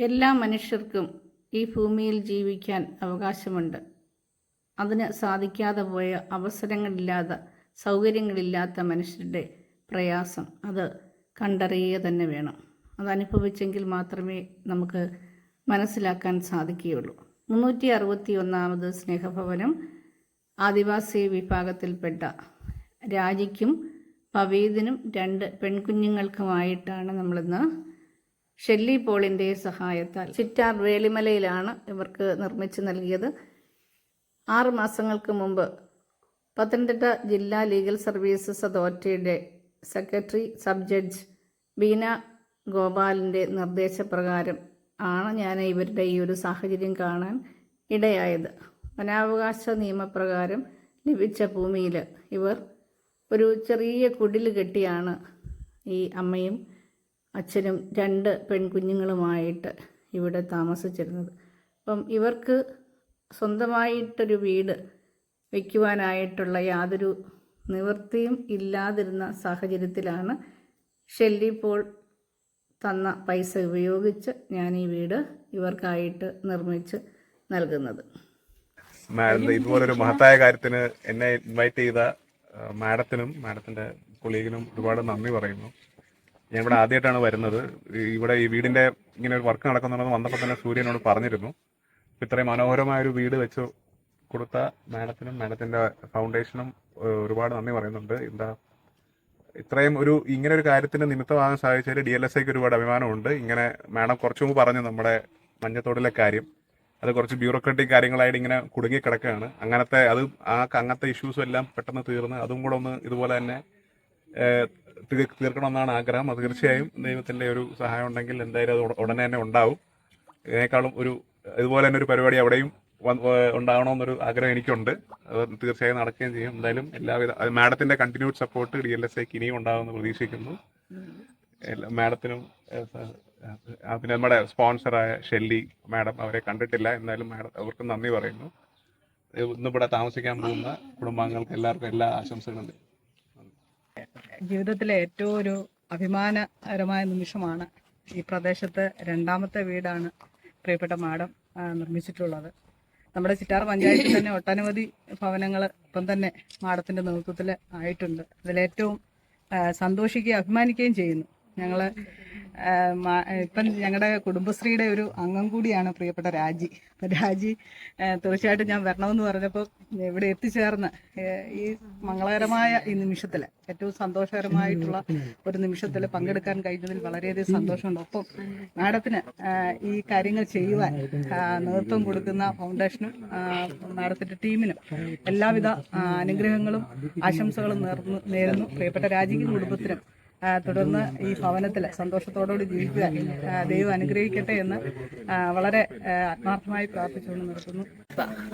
എല്ലാ മനുഷ്യർക്കും ഈ ഭൂമിയിൽ ജീവിക്കാൻ അവകാശമുണ്ട്. അതിന് സാധിക്കാതെ പോയ അവസരങ്ങളില്ലാത്ത സൗകര്യങ്ങളില്ലാത്ത മനുഷ്യരുടെ പ്രയാസം അത് കണ്ടറിയുക തന്നെ വേണം. അത് അനുഭവിച്ചെങ്കിൽ മാത്രമേ നമുക്ക് മനസ്സിലാക്കാൻ സാധിക്കുകയുള്ളൂ. മുന്നൂറ്റി അറുപത്തി ഒന്നാമത് സ്നേഹഭവനം ആദിവാസി വിഭാഗത്തിൽപ്പെട്ട രാജിക്കും പവീദിനും രണ്ട് പെൺകുഞ്ഞുങ്ങൾക്കുമായിട്ടാണ് നമ്മളിന്ന് ഷെല്ലി പോളിന്റെ സഹായത്താൽ ചിറ്റാർ വേളിമലയിലാണ് ഇവർക്ക് നിർമ്മിച്ചു നൽകിയത്. ആറ് മാസങ്ങൾക്ക് മുമ്പ് പത്തനംതിട്ട ജില്ലാ ലീഗൽ സർവീസസ് അതോറിറ്റിയുടെ സെക്രട്ടറി സബ് ജഡ്ജ് ബീന ഗോപാലിന്റെ നിർദ്ദേശപ്രകാരം ആണ് ഞാൻ ഇവരുടെ ഈ ഒരു സാഹചര്യം കാണാൻ ഇടയായത്. വനാവകാശ നിയമപ്രകാരം ലഭിച്ച ഭൂമിയിൽ ഇവർ ഒരു ചെറിയ കുടിൽ കെട്ടിയാണ് ഈ അമ്മയും അച്ഛനും രണ്ട് പെൺകുഞ്ഞുങ്ങളുമായിട്ട് ഇവിടെ താമസിച്ചിരുന്നത്. അപ്പം ഇവർക്ക് സ്വന്തമായിട്ടൊരു വീട് വയ്ക്കുവാനായിട്ടുള്ള യാതൊരു നിവൃത്തിയും ഇല്ലാതിരുന്ന സാഹചര്യത്തിലാണ് ഷെല്ലി പോൾ തന്ന പൈസ ഉപയോഗിച്ച് ഞാൻ ഈ വീട് ഇവർക്കായിട്ട് നിർമ്മിച്ച് നൽകുന്നത്. മാഡം ഇതുപോലൊരു മഹത്തായ കാര്യത്തിന് എന്നെ ഇൻവൈറ്റ് ചെയ്ത മാഡത്തിനും മാഡത്തിന്റെ കൊളീഗിനും ഒരുപാട് നന്ദി പറയുന്നു. ഞാൻ ഇവിടെ ആദ്യമായിട്ടാണ് വരുന്നത്. ഇവിടെ ഈ വീടിന്റെ ഇങ്ങനെ ഒരു വർക്ക് നടക്കുന്നുണ്ടെന്ന് വന്നപ്പോൾ തന്നെ സൂര്യനോട് പറഞ്ഞിരുന്നു. ഇത്രയും മനോഹരമായ ഒരു വീട് വെച്ച് കൊടുത്ത മാഡത്തിനും മാഡത്തിന്റെ ഫൗണ്ടേഷനും ഒരുപാട് നന്ദി പറയുന്നുണ്ട്. എന്താ ഇത്രയും ഒരു ഇങ്ങനെ ഒരു കാര്യത്തിന് നിമിത്തമാകാൻ സാധിച്ചതിൽ ഡി എൽ എസ് ഐക്ക് ഒരുപാട് അഭിമാനമുണ്ട്. ഇങ്ങനെ മാഡം കുറച്ചു മുമ്പ് പറഞ്ഞു നമ്മുടെ മഞ്ഞത്തോടിലെ കാര്യം. അത് കുറച്ച് ബ്യൂറോക്രാറ്റിക് കാര്യങ്ങളായിട്ട് ഇങ്ങനെ കുടുങ്ങി കിടക്കുകയാണ് അങ്ങനത്തെ അത് ആ അങ്ങനത്തെ ഇഷ്യൂസും എല്ലാം പെട്ടെന്ന് തീർന്ന് അതും കൂടെ ഒന്ന് ഇതുപോലെ തന്നെ തീർക്കണമെന്നാണ് ആഗ്രഹം. അത് തീർച്ചയായും ദൈവത്തിന്റെ ഒരു സഹായം ഉണ്ടെങ്കിൽ എന്തായാലും അത് ഉടനെ തന്നെ ഉണ്ടാവും. ഇതിനേക്കാളും ഒരു ഇതുപോലെ തന്നെ ഒരു പരിപാടി അവിടെയും ഉണ്ടാകണമെന്നൊരു ആഗ്രഹം എനിക്കുണ്ട്. അത് തീർച്ചയായും നടക്കുകയും ചെയ്യും. എന്തായാലും എല്ലാവിധ മാഡത്തിന്റെ continued support D L S ഐക്ക് ഇനിയും ഉണ്ടാവുമെന്ന് പ്രതീക്ഷിക്കുന്നു. എല്ലാ- മാഡത്തിനും പിന്നെ നമ്മുടെ സ്പോൺസറായ ഷെല്ലി മാഡം അവരെ കണ്ടിട്ടില്ല. എന്തായാലും മാഡം അവർക്ക് നന്ദി പറയുന്നു. ഇന്നിവിടെ താമസിക്കാൻ പോകുന്ന കുടുംബാംഗങ്ങൾക്ക് എല്ലാവർക്കും എല്ലാ ആശംസകളും. ജീവിതത്തിലെ ഏറ്റവും ഒരു അഭിമാനകരമായ നിമിഷമാണ് ഈ പ്രദേശത്ത് രണ്ടാമത്തെ വീടാണ് പ്രിയപ്പെട്ട മാഡം നിർമ്മിച്ചിട്ടുള്ളത്. നമ്മുടെ ചിറ്റാർ പഞ്ചായത്തിൽ തന്നെ ഒട്ടനവധി ഭവനങ്ങൾ ഇപ്പം തന്നെ മാഡത്തിന്റെ നേതൃത്വത്തിൽ ആയിട്ടുണ്ട്. അതിലേറ്റവും സന്തോഷിക്കുകയും അഭിമാനിക്കുകയും ചെയ്യുന്നു. ഞങ്ങൾ ഇപ്പം ഞങ്ങളുടെ കുടുംബശ്രീയുടെ ഒരു അംഗം കൂടിയാണ് പ്രിയപ്പെട്ട രാജി. അപ്പം രാജി തീർച്ചയായിട്ടും ഞാൻ വരണമെന്ന് പറഞ്ഞപ്പോൾ ഇവിടെ എത്തിച്ചേർന്ന് ഈ മംഗളകരമായ ഈ നിമിഷത്തിൽ ഏറ്റവും സന്തോഷകരമായിട്ടുള്ള ഒരു നിമിഷത്തിൽ പങ്കെടുക്കാൻ കഴിഞ്ഞതിൽ വളരെയധികം സന്തോഷമുണ്ട്. ഒപ്പം മാഡത്തിന് ഈ കാര്യങ്ങൾ ചെയ്യുവാൻ നേതൃത്വം കൊടുക്കുന്ന ഫൗണ്ടേഷനും മാഡത്തിന്റെ ടീമിനും എല്ലാവിധ അനുഗ്രഹങ്ങളും ആശംസകളും നേർന്നു നേരുന്നു. പ്രിയപ്പെട്ട രാജിക്കും കുടുംബത്തിനും തുടർന്ന് ഈ ഭവനത്തിൽ സന്തോഷത്തോടുകൂടി ജീവിക്കുക. ദൈവം അനുഗ്രഹിക്കട്ടെ എന്ന് വളരെ ആത്മാർത്ഥമായി പ്രാർത്ഥിച്ചുകൊണ്ട് നിർത്തുന്നു.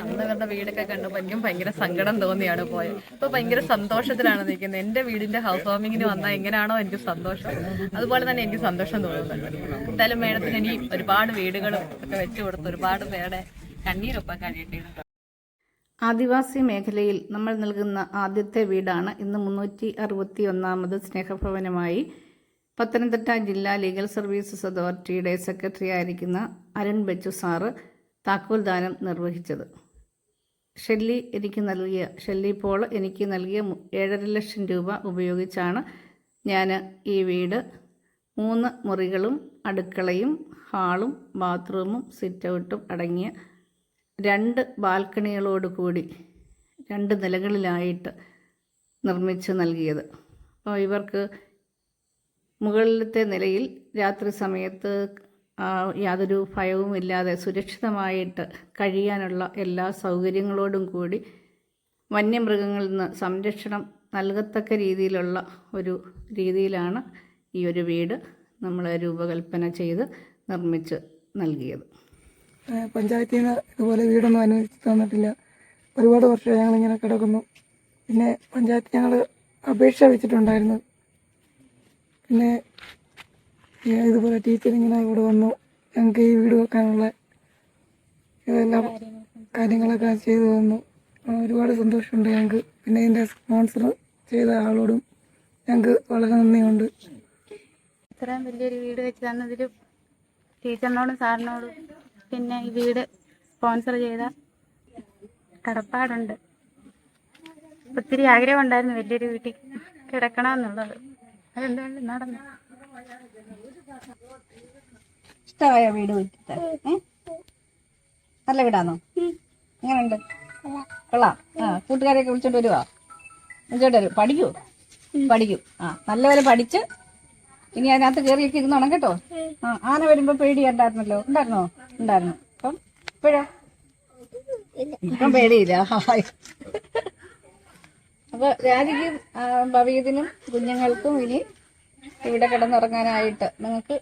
അന്ന് ഇവരുടെ വീടൊക്കെ കണ്ടപ്പോൾ എനിക്കും ഭയങ്കര സങ്കടം തോന്നിയാണ് പോയത് ഇപ്പൊ ഭയങ്കര സന്തോഷത്തിലാണ് നിൽക്കുന്നത്. എന്റെ വീടിന്റെ ഹൗസ് വാമിങ്ങിന് വന്നാൽ എങ്ങനെയാണോ എനിക്ക് സന്തോഷം. അതുപോലെ തന്നെ എനിക്ക് സന്തോഷം തോന്നുന്നുണ്ട്. എന്തായാലും മേഡത്തിന് ഇനി ഒരുപാട് വീടുകളും ഒക്കെ വെച്ചു കൊടുത്ത് ഒരുപാട് പേരുടെ കണ്ണീരൊപ്പം കഴിയട്ടെ ആദിവാസി മേഖലയിൽ നമ്മൾ നൽകുന്ന ആദ്യത്തെ വീടാണ്. ഇന്ന് മുന്നൂറ്റി അറുപത്തി ഒന്നാമത് സ്നേഹഭവനമായി പത്തനംതിട്ട ജില്ലാ ലീഗൽ സർവീസസ് അതോറിറ്റിയുടെ സെക്രട്ടറി ആയിരിക്കുന്ന അരുൺ ബെച്ചു സാറ് താക്കോൽദാനം നിർവഹിച്ചത്. ഷെല്ലി എനിക്ക് നൽകിയ ഷെല്ലി പോൾ എനിക്ക് നൽകിയ ഏഴര ലക്ഷം രൂപ ഉപയോഗിച്ചാണ് ഞാൻ ഈ വീട് മൂന്ന് മുറികളും അടുക്കളയും ഹാളും ബാത്റൂമും സിറ്റൗട്ടും അടങ്ങിയ രണ്ട് ബാൽക്കണികളോട് കൂടി രണ്ട് നിലകളിലായിട്ട് നിർമ്മിച്ച് നൽകിയത്. അപ്പോൾ ഇവർക്ക് മുകളിലത്തെ നിലയിൽ രാത്രി സമയത്ത് യാതൊരു ഭയവും ഇല്ലാതെ സുരക്ഷിതമായിട്ട് കഴിയാനുള്ള എല്ലാ സൗകര്യങ്ങളോടും കൂടി വന്യമൃഗങ്ങളിൽ നിന്ന് സംരക്ഷണം നൽകത്തക്ക രീതിയിലുള്ള ഒരു രീതിയിലാണ് ഈ ഒരു വീട് നമ്മൾ രൂപകൽപ്പന ചെയ്ത് നിർമ്മിച്ച് നൽകിയത്. പഞ്ചായത്തിൽ നിന്ന് ഇതുപോലെ വീടൊന്നും അനുവദിച്ച് തന്നിട്ടില്ല. ഒരുപാട് വർഷമായി ഞങ്ങളിങ്ങനെ കിടക്കുന്നു. പിന്നെ പഞ്ചായത്ത് ഞങ്ങൾ അപേക്ഷ വെച്ചിട്ടുണ്ടായിരുന്നു. പിന്നെ ഇതുപോലെ ടീച്ചർ ഇങ്ങനെ ഇവിടെ വന്നു. ഞങ്ങൾക്ക് ഈ വീട് വെക്കാനുള്ള ഇതെല്ലാം കാര്യങ്ങളൊക്കെ ചെയ്തു തന്നു. ഒരുപാട് സന്തോഷമുണ്ട് ഞങ്ങൾക്ക്. പിന്നെ ഇതിന്റെ സ്പോൺസർ ചെയ്ത ആളോടും ഞങ്ങൾക്ക് വളരെ നന്ദിയുണ്ട്. ഇത്രയും വലിയൊരു വീട് വെച്ച് തന്നതിലും ടീച്ചറിനോടും സാറിനോടും പിന്നെ ഈ വീട് സ്പോൺസർ ചെയ്ത കടപ്പാടുണ്ട്. ഒത്തിരി ആഗ്രഹം ഉണ്ടായിരുന്നു വലിയൊരു വീട്ടിൽ കിടക്കണമെന്നുള്ളത്. അതെന്തായാലും നടന്നു. ഇഷ്ടമായ വീട് വിട്ടിട്ട് ഏ? നല്ല വീടാണോ എങ്ങനെയുണ്ട്? കൊള്ളാം. ആ കൂട്ടുകാരെയൊക്കെ വിളിച്ചോണ്ട് വരുവാ. വിളിച്ചോണ്ട് വരും. പഠിക്കൂ. പഠിക്കും. ആ നല്ലപോലെ പഠിച്ച് ഇനി അതിനകത്ത് കയറിയൊക്കെ ഇരുന്നോണം കേട്ടോ. ആ ആന വരുമ്പോ പേടിയുണ്ടായിരുന്നല്ലോ. ഉണ്ടായിരുന്നോ? ഉണ്ടായിരുന്നു. അപ്പം ഇപ്പോഴോ? ഇപ്പം പേടിയില്ല. അപ്പൊ രാജിക്കും ഭവീതിനും കുഞ്ഞുങ്ങൾക്കും ഇനി ഇവിടെ കിടന്നുറങ്ങാനായിട്ട് നിങ്ങൾക്ക്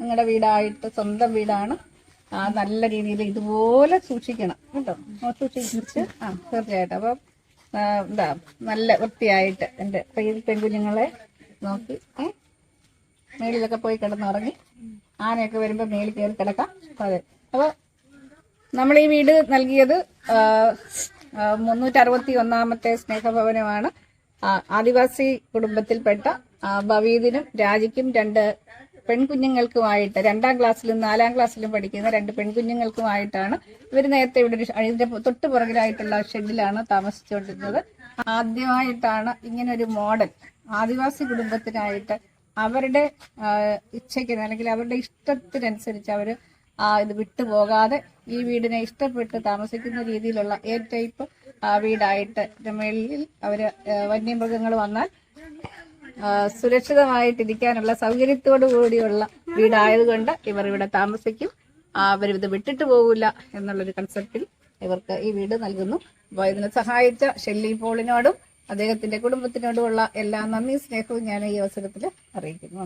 നിങ്ങളുടെ വീടായിട്ട് സ്വന്തം വീടാണ്. ആ നല്ല രീതിയിൽ ഇതുപോലെ സൂക്ഷിക്കണം. കേട്ടോ? സൂക്ഷിച്ച് ആ തീർച്ചയായിട്ടും. അപ്പം എന്താ നല്ല വൃത്തിയായിട്ട് എന്റെ പെയ്ത് പെൺകുഞ്ഞുങ്ങളെ നോക്കി ഏ മേളിലൊക്കെ പോയി കിടന്നുറങ്ങി ആനയൊക്കെ വരുമ്പോൾ മേളിൽ കയറി കിടക്കാം. അതെ. അപ്പോൾ നമ്മൾ ഈ വീട് നൽകിയത് മുന്നൂറ്റി അറുപത്തി ഒന്നാമത്തെ സ്നേഹഭവനമാണ്. ആദിവാസി കുടുംബത്തിൽപ്പെട്ട ഭവീദിനും രാജിക്കും രണ്ട് പെൺകുഞ്ഞുങ്ങൾക്കുമായിട്ട് രണ്ടാം ക്ലാസ്സിലും നാലാം ക്ലാസ്സിലും പഠിക്കുന്ന രണ്ട് പെൺകുഞ്ഞുങ്ങൾക്കുമായിട്ടാണ് ഇവർ നേരത്തെ ഇവിടെ ഒരു ഇതിന്റെ തൊട്ട് പുറകിലായിട്ടുള്ള ഷെഡിലാണ് താമസിച്ചുകൊണ്ടിരുന്നത്. ആദ്യമായിട്ടാണ് ഇങ്ങനൊരു മോഡൽ ആദിവാസി കുടുംബത്തിനായിട്ട് അവരുടെ ഇച്ഛയ്ക്ക് അല്ലെങ്കിൽ അവരുടെ ഇഷ്ടത്തിനനുസരിച്ച് അവർ ആ ഇത് വിട്ടുപോകാതെ ഈ വീടിനെ ഇഷ്ടപ്പെട്ട് താമസിക്കുന്ന രീതിയിലുള്ള എ ടൈപ്പ് വീടായിട്ട് മേളിൽ അവർ വന്യമൃഗങ്ങൾ വന്നാൽ സുരക്ഷിതമായിട്ടിരിക്കാനുള്ള സൗകര്യത്തോടു കൂടിയുള്ള വീടായതുകൊണ്ട് ഇവർ ഇവിടെ താമസിക്കും. അവർ ഇത് വിട്ടിട്ട് പോകില്ല എന്നുള്ളൊരു കൺസെപ്റ്റിൽ ഇവർക്ക് ഈ വീട് നൽകുന്നു. അപ്പോൾ ഇതിനെ സഹായിച്ച ഷെല്ലി പോളിനോടും അദ്ദേഹത്തിന്റെ കുടുംബത്തിനോടുമുള്ള എല്ലാ നന്ദി സ്നേഹവും ഞാൻ ഈ അവസരത്തിൽ അറിയിക്കുന്നു.